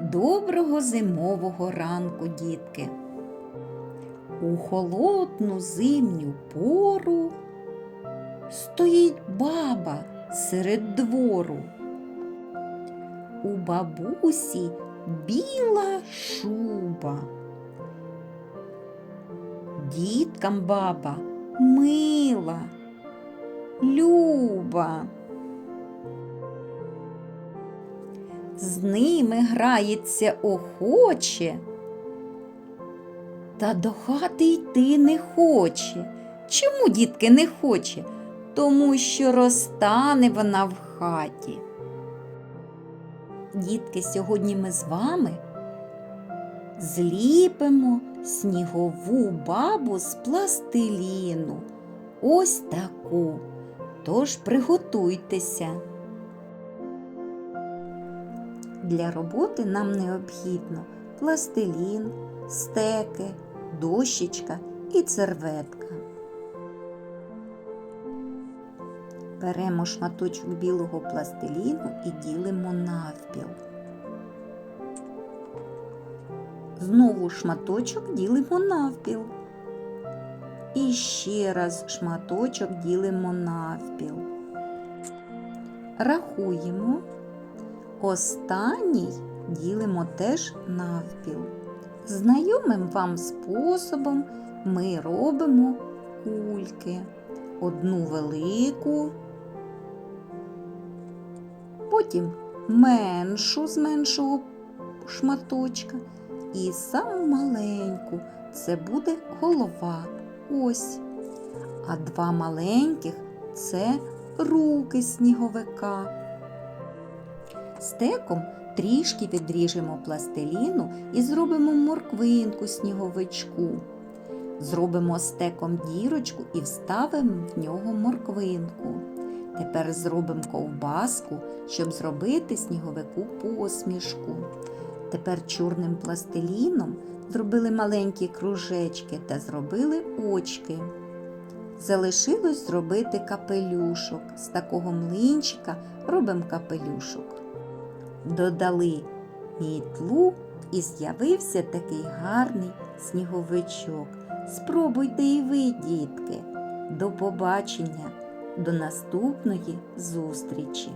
Доброго зимового ранку, дітки. У холодну зимню пору стоїть баба серед двору. У бабусі біла шуба. Діткам баба мила, люба. З ними грається охоче, та до хати йти не хоче. Чому, дітки, не хоче? Тому що розтане вона в хаті. Дітки, сьогодні ми з вами зліпимо снігову бабу з пластиліну. Ось таку. Тож приготуйтеся. Для роботи нам необхідно пластилін, стеки, дощечка і серветка. Беремо шматочок білого пластиліну і ділимо навпіл. Знову шматочок ділимо навпіл. І ще раз шматочок ділимо навпіл. Рахуємо. Останній ділимо теж навпіл. Знайомим вам способом ми робимо кульки. Одну велику, потім меншу з меншого шматочка і саму маленьку це буде голова. Ось. А два маленьких це руки сніговика. Стеком трішки відріжемо пластиліну і зробимо морквинку сніговичку. Зробимо стеком дірочку і вставимо в нього морквинку. Тепер зробимо ковбаску, щоб зробити сніговику посмішку. Тепер чорним пластиліном зробили маленькі кружечки та зробили очки. Залишилось зробити капелюшок. З такого млинчика робимо капелюшок додали мітлу і з'явився такий гарний сніговичок. Спробуйте і ви, дітки. До побачення, до наступної зустрічі!